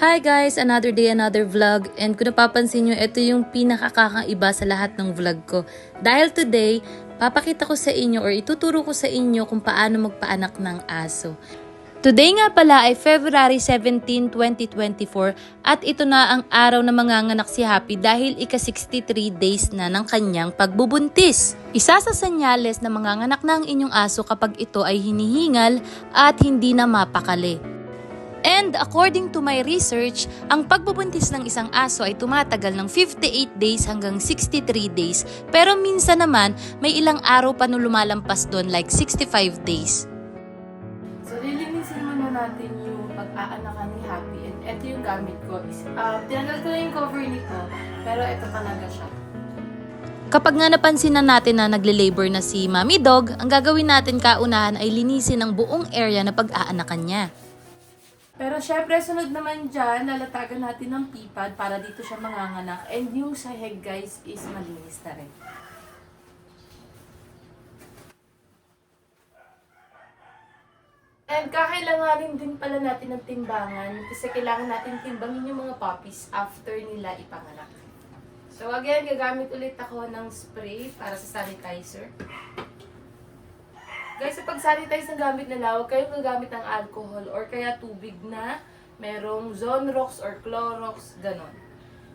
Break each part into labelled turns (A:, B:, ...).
A: Hi guys! Another day, another vlog. And kung napapansin nyo, ito yung pinakakakaiba sa lahat ng vlog ko. Dahil today, papakita ko sa inyo or ituturo ko sa inyo kung paano magpaanak ng aso. Today nga pala ay February 17, 2024 at ito na ang araw na manganganak si Happy dahil ika-63 days na ng kanyang pagbubuntis. Isa sa senyales na manganganak na ang inyong aso kapag ito ay hinihingal at hindi na mapakali. And according to my research, ang pagbubuntis ng isang aso ay tumatagal ng 58 days hanggang 63 days. Pero minsan naman, may ilang araw pa lumalampas doon like 65 days.
B: So, lilinisin muna natin yung pag-aanakan ni Happy. And ito yung gamit ko. Is, uh, tinanggal ko na yung cover nito, pero ito talaga siya.
A: Kapag nga napansin na natin na nagle-labor na si Mommy Dog, ang gagawin natin kaunahan ay linisin ang buong area na pag-aanakan niya.
B: Pero syempre, sunod naman dyan, lalatagan natin ng pipad para dito siya manganganak. And yung sahig, guys, is malinis na rin. And kakailanganin din pala natin ng timbangan kasi kailangan natin timbangin yung mga puppies after nila ipanganak. So again, gagamit ulit ako ng spray para sa sanitizer. Guys, sa pag-sanitize ng gamit nila, huwag kayong gagamit ng alcohol or kaya tubig na merong Zonrox or Clorox, ganon.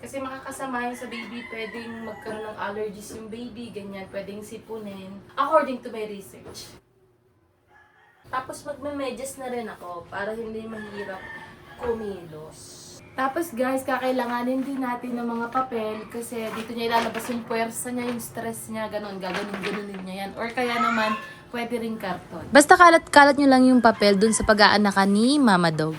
B: Kasi makakasama yun sa baby, pwedeng magkaroon ng allergies yung baby, ganyan, pwedeng sipunin, according to my research. Tapos magme-medyas na rin ako para hindi mahirap kumilos. Tapos guys, kakailanganin din natin ng mga papel kasi dito niya ilalabas yung puwersa niya, yung stress niya, ganun, gaganon-ganunin niya yan. Or kaya naman, pwede rin karton.
A: Basta kalat-kalat nyo lang yung papel dun sa pag-aanakan ni Mama Dog.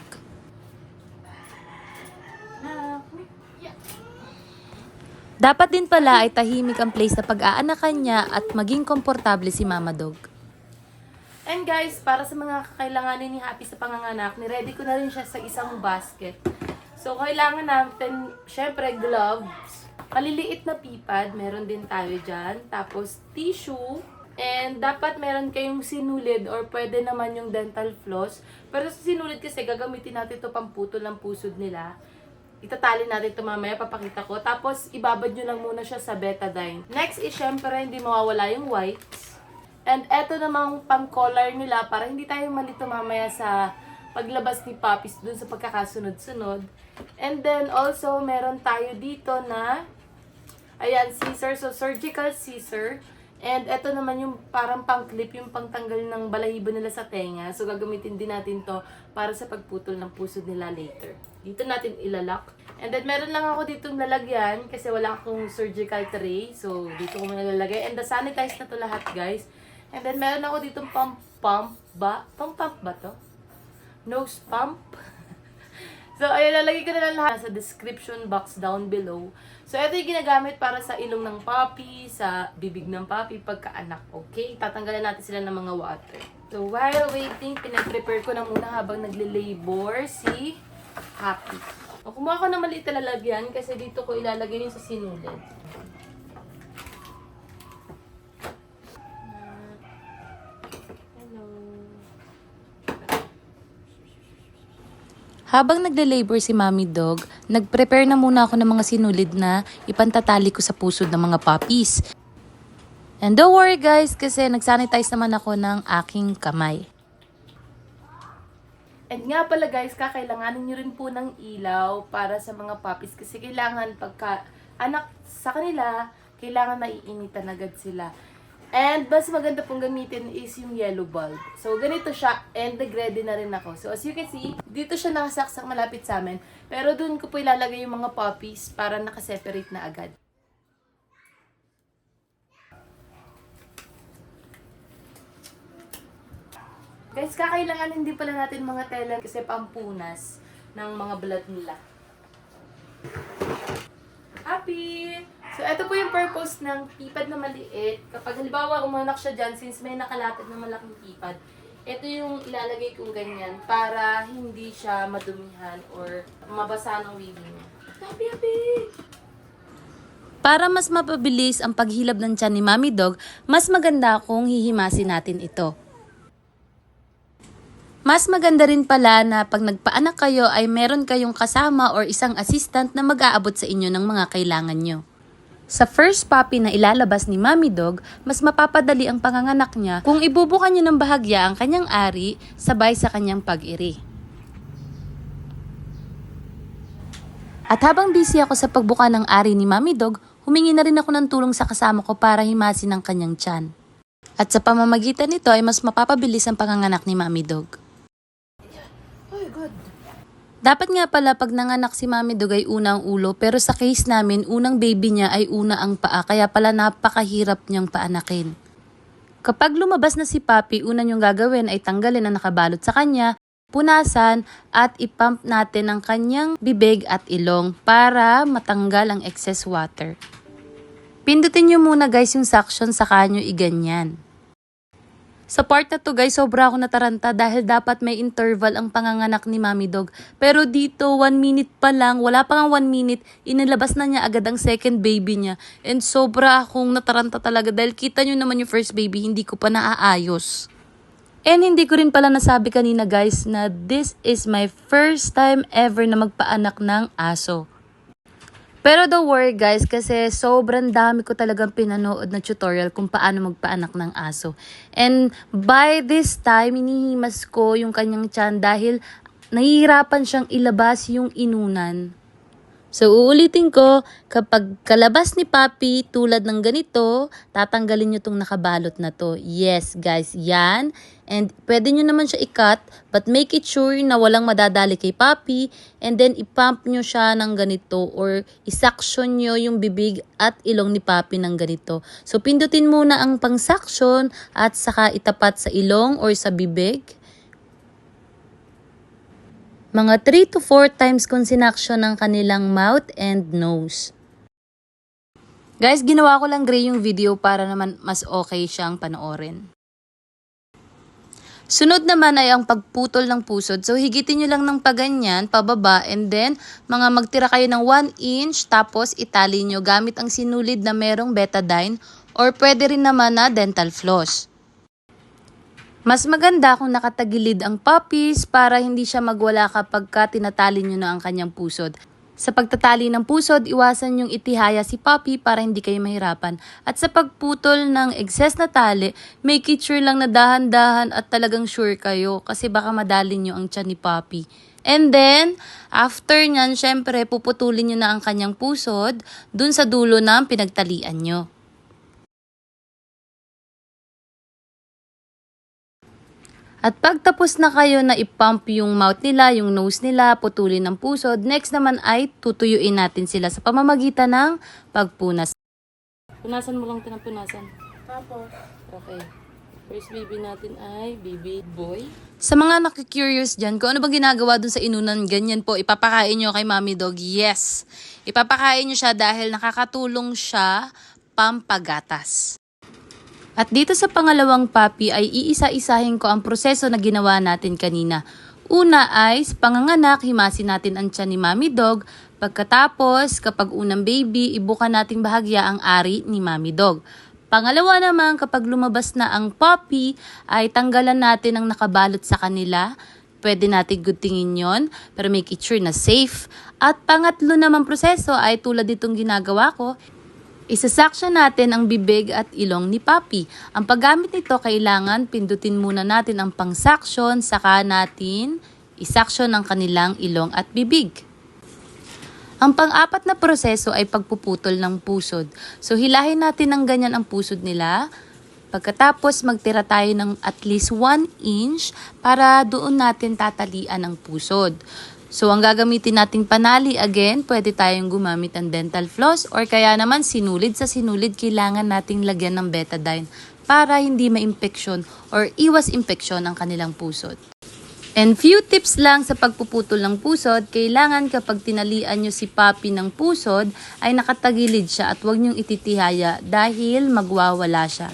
A: Dapat din pala ay tahimik ang place na pag-aanakan niya at maging komportable si Mama Dog.
B: And guys, para sa mga kakailanganin ni Happy sa panganganak, niready ko na rin siya sa isang basket. So, kailangan natin, syempre, gloves. Maliliit na pipad, meron din tayo dyan. Tapos, tissue. And dapat meron kayong sinulid or pwede naman yung dental floss. Pero sa sinulid kasi, gagamitin natin ito pamputol ng pusod nila. Itatali natin ito mamaya, papakita ko. Tapos, ibabad nyo lang muna siya sa betadine. Next is, syempre, hindi mawawala yung whites. And eto namang pang-collar nila para hindi tayo malito mamaya sa paglabas ni Puppies dun sa pagkakasunod-sunod. And then also, meron tayo dito na, ayan, scissor. So, surgical scissor. And eto naman yung parang pang-clip, yung pangtanggal ng balahibo nila sa tenga. So, gagamitin din natin to para sa pagputol ng pusod nila later. Dito natin ilalak. And then, meron lang ako ditong lalagyan kasi wala akong surgical tray. So, dito ko muna lalagay. And the sanitize na to lahat, guys. And then, meron ako ditong pump-pump ba? Pump-pump ba to? Nose pump? so, ayun, lalagay ko na lang lahat sa description box down below. So, ito yung ginagamit para sa ilong ng puppy, sa bibig ng puppy, pagkaanak. Okay? Tatanggalan natin sila ng mga water. So, while waiting, pinaprepare ko na muna habang nagle-labor si Happy. O, kumuha ko ng maliit na lalagyan kasi dito ko ilalagay yung sa sinulid.
A: Habang nagle-labor si Mommy Dog, nag-prepare na muna ako ng mga sinulid na ipantatali ko sa pusod ng mga puppies. And don't worry guys, kasi nag-sanitize naman ako ng aking kamay.
B: And nga pala guys, kakailanganin nyo rin po ng ilaw para sa mga puppies kasi kailangan pagka anak sa kanila, kailangan maiinitan agad sila. And mas maganda pong gamitin is yung yellow bulb. So ganito siya and nag-ready na rin ako. So as you can see, dito siya nakasaksak malapit sa amin. Pero dun ko po ilalagay yung mga puppies para nakaseparate na agad. Guys, kakailanganin din pala natin mga tela kasi pampunas ng mga blood nila. Happy! So, ito po yung purpose ng pipad na maliit. Kapag halimbawa umanak siya dyan, since may nakalatag na malaking pipad, ito yung ilalagay kong ganyan para hindi siya madumihan or mabasa ng waving niya. Happy, happy!
A: Para mas mapabilis ang paghilab ng tiyan ni Mommy Dog, mas maganda kung hihimasin natin ito.
B: Mas maganda rin pala na pag nagpaanak kayo ay meron kayong kasama or isang assistant na mag-aabot sa inyo ng mga kailangan nyo. Sa first puppy na ilalabas ni Mommy Dog, mas mapapadali ang panganganak niya kung ibubukan niyo ng bahagya ang kanyang ari sabay sa kanyang pag-iri. At habang busy ako sa pagbuka ng ari ni Mommy Dog, humingi na rin ako ng tulong sa kasama ko para himasin ang kanyang tiyan. At sa pamamagitan nito ay mas mapapabilis ang panganganak ni Mommy Dog. Dapat nga pala pag nanganak si Mami Dog ay una ang ulo pero sa case namin unang baby niya ay una ang paa kaya pala napakahirap niyang paanakin. Kapag lumabas na si Papi, una niyong gagawin ay tanggalin ang nakabalot sa kanya, punasan at ipump natin ang kanyang bibig at ilong para matanggal ang excess water. Pindutin niyo muna guys yung suction sa kanyo iganyan. Sa part na to guys, sobra ako nataranta dahil dapat may interval ang panganganak ni Mami Dog. Pero dito, one minute pa lang, wala pa nga one minute, inilabas na niya agad ang second baby niya. And sobra akong nataranta talaga dahil kita nyo naman yung first baby, hindi ko pa naaayos. And hindi ko rin pala nasabi kanina guys na this is my first time ever na magpaanak ng aso. Pero don't worry guys kasi sobrang dami ko talagang pinanood na tutorial kung paano magpaanak ng aso. And by this time, inihimas ko yung kanyang tiyan dahil nahihirapan siyang ilabas yung inunan. So, uulitin ko, kapag kalabas ni Papi tulad ng ganito, tatanggalin nyo tong nakabalot na to. Yes, guys, yan. And pwede nyo naman siya i-cut, but make it sure na walang madadali kay Papi. And then, ipump nyo siya ng ganito or isaction nyo yung bibig at ilong ni Papi ng ganito. So, pindutin muna ang pang-suction at saka itapat sa ilong or sa bibig. Mga 3 to 4 times kung sinaksyon ng kanilang mouth and nose. Guys, ginawa ko lang gray yung video para naman mas okay siyang panoorin. Sunod naman ay ang pagputol ng pusod. So, higitin nyo lang ng paganyan, pababa, and then, mga magtira kayo ng 1 inch, tapos itali nyo gamit ang sinulid na merong betadine, or pwede rin naman na dental floss. Mas maganda kung nakatagilid ang puppies para hindi siya magwala kapag ka tinatali nyo na ang kanyang pusod. Sa pagtatali ng pusod, iwasan yung itihaya si puppy para hindi kayo mahirapan. At sa pagputol ng excess na tali, make it sure lang na dahan-dahan at talagang sure kayo kasi baka madali nyo ang tiyan ni puppy. And then, after nyan, syempre, puputulin nyo na ang kanyang pusod dun sa dulo ng pinagtalian nyo. At pagtapos na kayo na ipump yung mouth nila, yung nose nila, putulin ng pusod, next naman ay tutuyuin natin sila sa pamamagitan ng pagpunas. Punasan mo lang ito ng punasan.
C: Tapos,
B: Okay. First baby natin ay baby boy. Sa mga nakikurious dyan, kung ano bang ginagawa dun sa inunan, ganyan po, ipapakain nyo kay mommy dog. Yes. Ipapakain nyo siya dahil nakakatulong siya pampagatas. At dito sa pangalawang puppy ay iisa-isahin ko ang proseso na ginawa natin kanina. Una ay panganganak, himasin natin ang tiyan ni Mommy Dog. Pagkatapos, kapag unang baby, ibuka nating bahagya ang ari ni Mommy Dog. Pangalawa naman, kapag lumabas na ang puppy, ay tanggalan natin ang nakabalot sa kanila. Pwede natin gutingin yon pero make it sure na safe. At pangatlo naman proseso ay tulad ditong ginagawa ko, Isasaksyon natin ang bibig at ilong ni Papi. Ang paggamit nito, kailangan pindutin muna natin ang pangsaksyon, saka natin isaksyon ang kanilang ilong at bibig. Ang pang-apat na proseso ay pagpuputol ng pusod. So hilahin natin ng ganyan ang pusod nila. Pagkatapos magtira tayo ng at least 1 inch para doon natin tatalian ang pusod. So, ang gagamitin nating panali, again, pwede tayong gumamit ng dental floss or kaya naman sinulid sa sinulid, kailangan nating lagyan ng betadine para hindi ma-infection or iwas infection ang kanilang pusod. And few tips lang sa pagpuputol ng pusod, kailangan kapag tinalian nyo si papi ng pusod, ay nakatagilid siya at huwag nyong ititihaya dahil magwawala siya.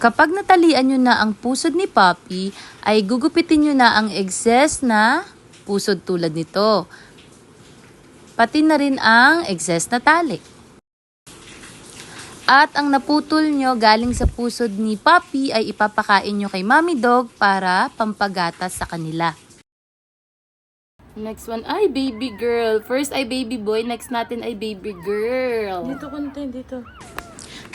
B: Kapag natalian nyo na ang pusod ni Papi, ay gugupitin nyo na ang excess na pusod tulad nito. Pati na rin ang excess na tali. At ang naputol nyo galing sa pusod ni Papi ay ipapakain nyo kay Mommy Dog para pampagatas sa kanila.
C: Next one ay baby girl. First ay baby boy, next natin ay baby girl.
D: Dito konti, dito.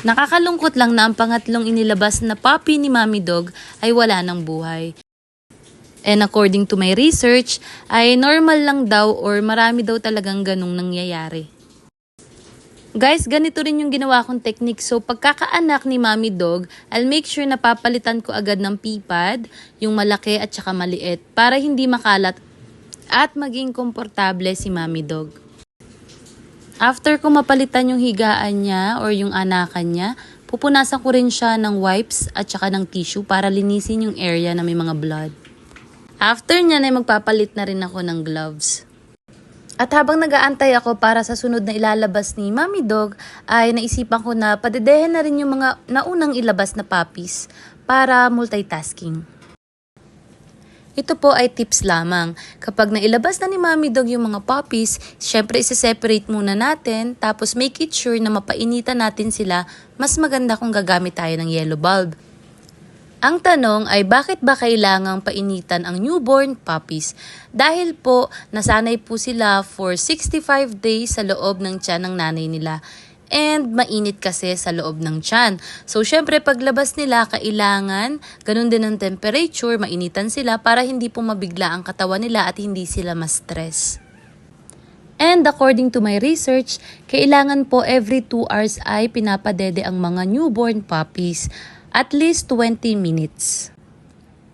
B: Nakakalungkot lang na ang pangatlong inilabas na puppy ni Mommy Dog ay wala ng buhay. And according to my research, ay normal lang daw or marami daw talagang ganong nangyayari. Guys, ganito rin yung ginawa kong technique. So, pagkakaanak ni Mommy Dog, I'll make sure na papalitan ko agad ng pipad, yung malaki at saka maliit, para hindi makalat at maging komportable si Mommy Dog. After ko mapalitan yung higaan niya or yung anakan niya, pupunasan ko rin siya ng wipes at saka ng tissue para linisin yung area na may mga blood. After niya na magpapalit na rin ako ng gloves. At habang nagaantay ako para sa sunod na ilalabas ni Mommy Dog, ay naisipan ko na padedehin na rin yung mga naunang ilabas na puppies para multitasking. Ito po ay tips lamang. Kapag nailabas na ni Mommy Dog yung mga puppies, syempre isa-separate muna natin, tapos make it sure na mapainitan natin sila, mas maganda kung gagamit tayo ng yellow bulb. Ang tanong ay bakit ba kailangang painitan ang newborn puppies? Dahil po nasanay po sila for 65 days sa loob ng tiyan ng nanay nila. And mainit kasi sa loob ng tiyan. So syempre paglabas nila kailangan ganun din ang temperature, mainitan sila para hindi po mabigla ang katawan nila at hindi sila ma-stress. And according to my research, kailangan po every 2 hours ay pinapadede ang mga newborn puppies at least 20 minutes.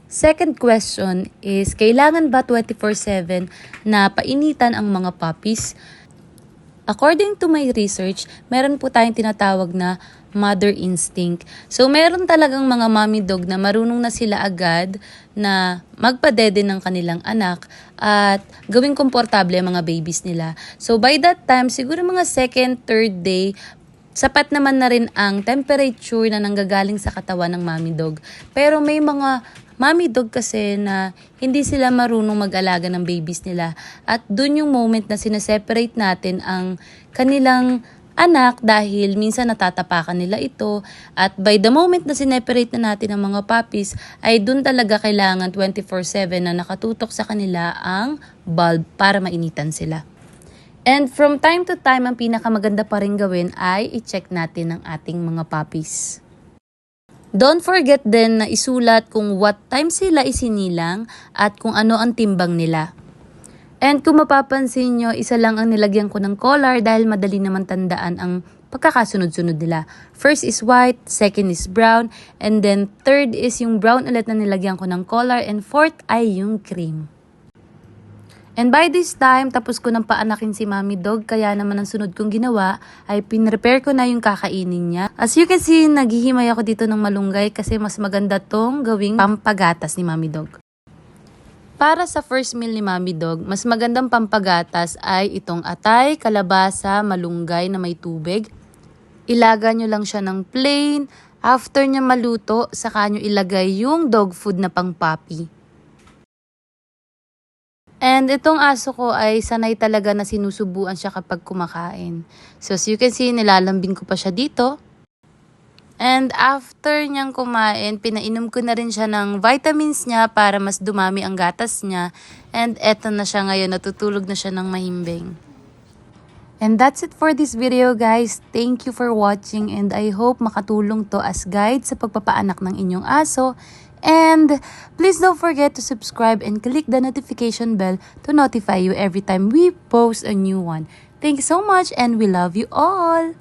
B: Second question is, kailangan ba 24-7 na painitan ang mga puppies? According to my research, meron po tayong tinatawag na mother instinct. So, meron talagang mga mommy dog na marunong na sila agad na magpadede ng kanilang anak at gawing komportable ang mga babies nila. So, by that time, siguro mga second, third day, sapat naman na rin ang temperature na nanggagaling sa katawan ng mommy dog. Pero may mga mommy dog kasi na hindi sila marunong mag-alaga ng babies nila. At dun yung moment na sineseparate natin ang kanilang anak dahil minsan natatapakan nila ito. At by the moment na sineparate na natin ang mga puppies, ay dun talaga kailangan 24-7 na nakatutok sa kanila ang bulb para mainitan sila. And from time to time, ang pinakamaganda pa rin gawin ay i-check natin ang ating mga puppies. Don't forget din na isulat kung what time sila isinilang at kung ano ang timbang nila. And kung mapapansin nyo, isa lang ang nilagyan ko ng collar dahil madali naman tandaan ang pagkakasunod-sunod nila. First is white, second is brown, and then third is yung brown ulit na nilagyan ko ng collar, and fourth ay yung cream. And by this time, tapos ko nang paanakin si Mommy Dog, kaya naman ang sunod kong ginawa ay pinrepare ko na yung kakainin niya. As you can see, naghihimay ako dito ng malunggay kasi mas maganda tong gawing pampagatas ni Mommy Dog. Para sa first meal ni Mommy Dog, mas magandang pampagatas ay itong atay, kalabasa, malunggay na may tubig. Ilaga nyo lang siya ng plain. After niya maluto, saka nyo ilagay yung dog food na pang puppy. And itong aso ko ay sanay talaga na sinusubuan siya kapag kumakain. So as you can see, nilalambing ko pa siya dito. And after niyang kumain, pinainom ko na rin siya ng vitamins niya para mas dumami ang gatas niya. And eto na siya ngayon, natutulog na siya ng mahimbing. And that's it for this video guys. Thank you for watching and I hope makatulong to as guide sa pagpapaanak ng inyong aso. And please don't forget to subscribe and click the notification bell to notify you every time we post a new one. Thank you so much and we love you all!